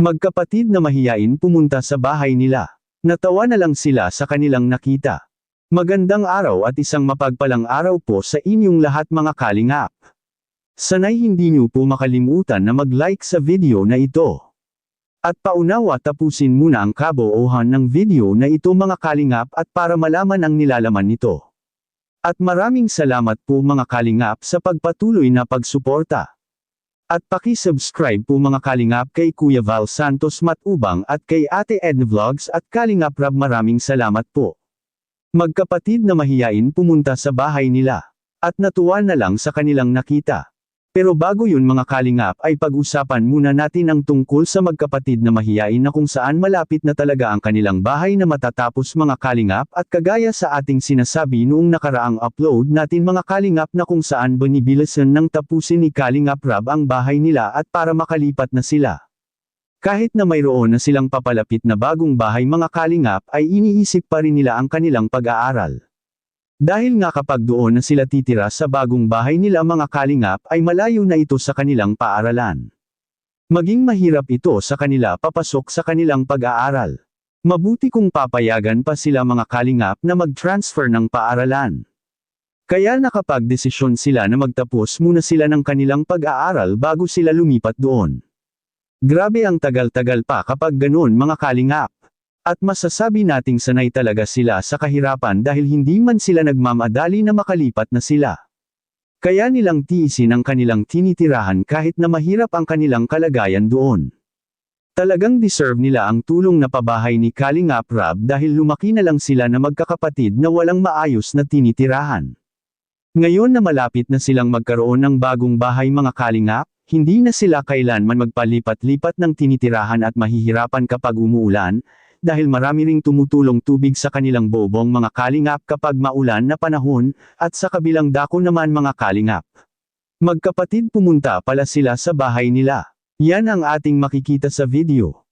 Magkapatid na mahiyain pumunta sa bahay nila. Natawa na lang sila sa kanilang nakita. Magandang araw at isang mapagpalang araw po sa inyong lahat mga kalingap. Sanay hindi niyo po makalimutan na mag-like sa video na ito. At paunawa tapusin muna ang kaboohan ng video na ito mga kalingap at para malaman ang nilalaman nito. At maraming salamat po mga kalingap sa pagpatuloy na pagsuporta. At paki-subscribe po mga kalingap kay Kuya Val Santos Matubang at kay Ate Edna Vlogs at Kalingap Rab maraming salamat po. Magkapatid na mahiyain pumunta sa bahay nila. At natuwa na lang sa kanilang nakita. Pero bago yun mga kalingap ay pag-usapan muna natin ang tungkol sa magkapatid na mahiyain na kung saan malapit na talaga ang kanilang bahay na matatapos mga kalingap at kagaya sa ating sinasabi noong nakaraang upload natin mga kalingap na kung saan binibilisan ng tapusin ni Kalingap Rab ang bahay nila at para makalipat na sila. Kahit na mayroon na silang papalapit na bagong bahay mga kalingap ay iniisip pa rin nila ang kanilang pag-aaral. Dahil nga kapag doon na sila titira sa bagong bahay nila mga kalingap ay malayo na ito sa kanilang paaralan. Maging mahirap ito sa kanila papasok sa kanilang pag-aaral. Mabuti kung papayagan pa sila mga kalingap na mag-transfer ng paaralan. Kaya nakapag-desisyon sila na magtapos muna sila ng kanilang pag-aaral bago sila lumipat doon. Grabe ang tagal-tagal pa kapag ganoon mga kalingap. At masasabi nating sanay talaga sila sa kahirapan dahil hindi man sila nagmamadali na makalipat na sila. Kaya nilang tiisin ang kanilang tinitirahan kahit na mahirap ang kanilang kalagayan doon. Talagang deserve nila ang tulong na pabahay ni Kalingap Rab dahil lumaki na lang sila na magkakapatid na walang maayos na tinitirahan. Ngayon na malapit na silang magkaroon ng bagong bahay mga Kalingap, hindi na sila kailanman magpalipat-lipat ng tinitirahan at mahihirapan kapag umuulan, dahil marami ring tumutulong tubig sa kanilang bobong mga kalingap kapag maulan na panahon, at sa kabilang dako naman mga kalingap. Magkapatid pumunta pala sila sa bahay nila. Yan ang ating makikita sa video.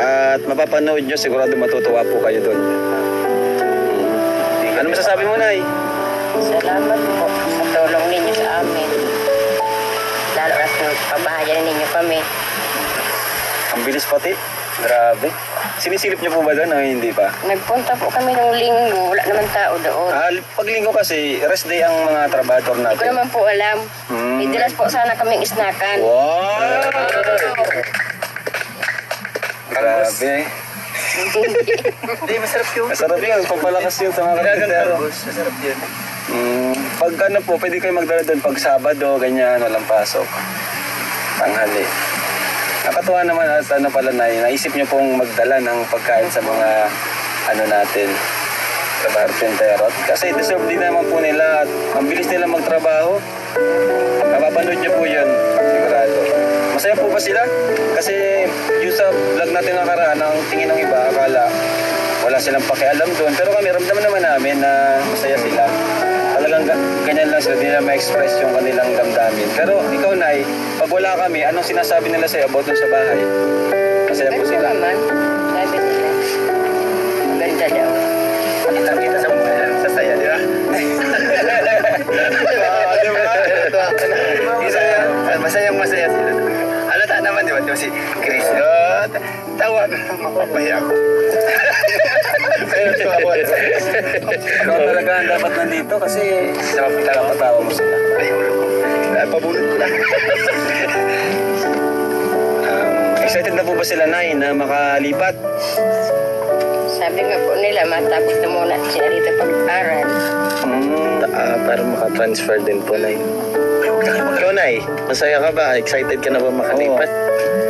At mapapanood nyo, sigurado matutuwa po kayo doon. Ano masasabi mo, Nay? Salamat po sa tulong ninyo sa amin. Lalo na sa pabahayan ninyo kami. Ang bilis pati. Grabe. Sinisilip nyo po ba doon o hindi pa? Nagpunta po kami ng linggo, wala naman tao doon. Ah, paglinggo kasi, rest day ang mga trabador Hindi ko natin. naman po alam. Hmm. Idilas po sana kaming isnakan. Wow! Grabe. Hindi, masarap yun. Masarap yun. Pampalakas yun sa mga kapitero. Masarap yun. Mm, pag ano po, pwede kayo magdala doon pag Sabado, ganyan, walang pasok. Tanghali. Nakatuwa naman at ano pala na naisip niyo pong magdala ng pagkain sa mga ano natin sa carpentero. Kasi deserve din naman po nila at ang bilis nila magtrabaho. Napapanood niyo po yun, sigurado. Masaya po ba sila? Kasi yung sa vlog natin nakaraan, ang tingin ng iba, akala wala silang pakialam doon. Pero kami, ramdaman naman namin na masaya sila. Sila, di nila ma-express yung kanilang damdamin. Pero ikaw, Nay, pag wala kami, anong sinasabi nila sa'yo about dun sa bahay? Masaya po sila. naman. Sabi nila. Ganda daw. Kita-kita sa mukha yan. Sasaya, di ba? Ah, di ba? Isa yan. Masayang masaya sila. Halata naman, di ba? Di ba si Chris? Oh, ta- tawa. Mapapahiya ako. Tawa. Ikaw talaga ang dapat nandito kasi napapatawa mo sila. Ay, ulo ko. Lang. Um, excited na po ba sila, Nay, na makalipat? Sabi nga po nila, matapos na muna sila dito pag-aral. Hmm, Ah, para makatransfer din po, Nay. Ikaw, Nay, masaya ka ba? Excited ka na ba makalipat?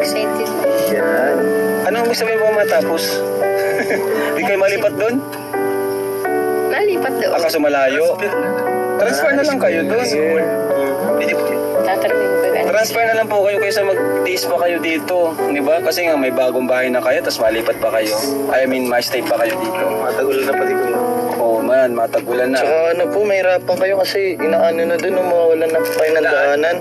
Excited. Yan. Ano ang sabihin mo matapos? Di kayo malipat doon? Malipat doon. Baka sumalayo. Transfer na lang kayo doon. Hindi po. Tatanungin ko ano. Transfer na lang po kayo kaysa mag-tiis pa kayo dito. Di ba? Kasi nga may bagong bahay na kayo, tapos malipat pa kayo. I mean, ma-stay pa kayo dito. Matagulan na pati ko. Oo man, matagulan na. Tsaka ano po, mahirapan kayo kasi inaano na dun, mawawalan na kayo ng daanan.